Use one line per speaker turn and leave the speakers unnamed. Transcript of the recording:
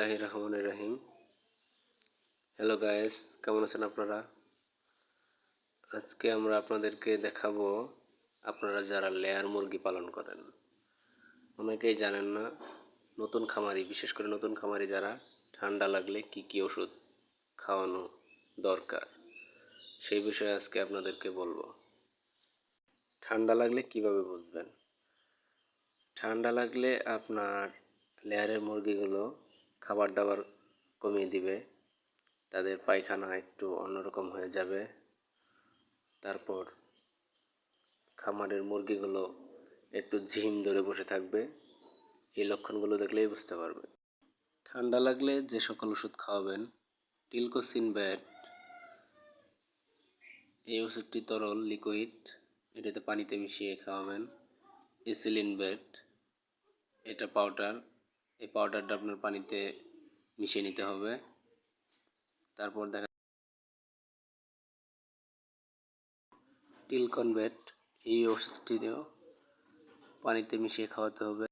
বিসমিল্লাহ রহমান রহিম। Hello guys কেমন আছেন আপনারা? আজকে আমরা আপনাদেরকে দেখাবো আপনারা যারা লেয়ার মুরগি পালন করেন। অনেকেই জানেন না, নতুন খামারি, বিশেষ করে নতুন খামারি যারা ঠান্ডা লাগলে কি কি ওষুধ খাওয়ানো দরকার, সেই বিষয়ে আজকে আপনাদেরকে বলব। ঠান্ডা লাগলে কীভাবে বুঝবেন? ঠান্ডা লাগলে আপনার লেয়ারের মুরগিগুলো খাবার দাবার কমিয়ে দিবে, তাদের পায়খানা একটু অন্যরকম হয়ে যাবে। তারপর খামারের মুরগিগুলো একটু ঝিম ধরে বসে থাকবে, এই লক্ষণগুলো দেখলেই বুঝতে পারবে। ঠান্ডা লাগলে যে সকল ওষুধ খাওয়াবেন, টিলকোসিন ব্যাট, এই ওষুধটি তরল, লিকুইড, এটাতে পানিতে মিশিয়ে খাওয়াবেন। এসিলিন ব্যাট, এটা পাউডার এই পাউডারটা আপনার পানিতে মিশিয়ে নিতে হবে। তারপর দেখা টিল কনভেট এই ওষুধটিও পানিতে মিশিয়ে খাওয়াতে হবে।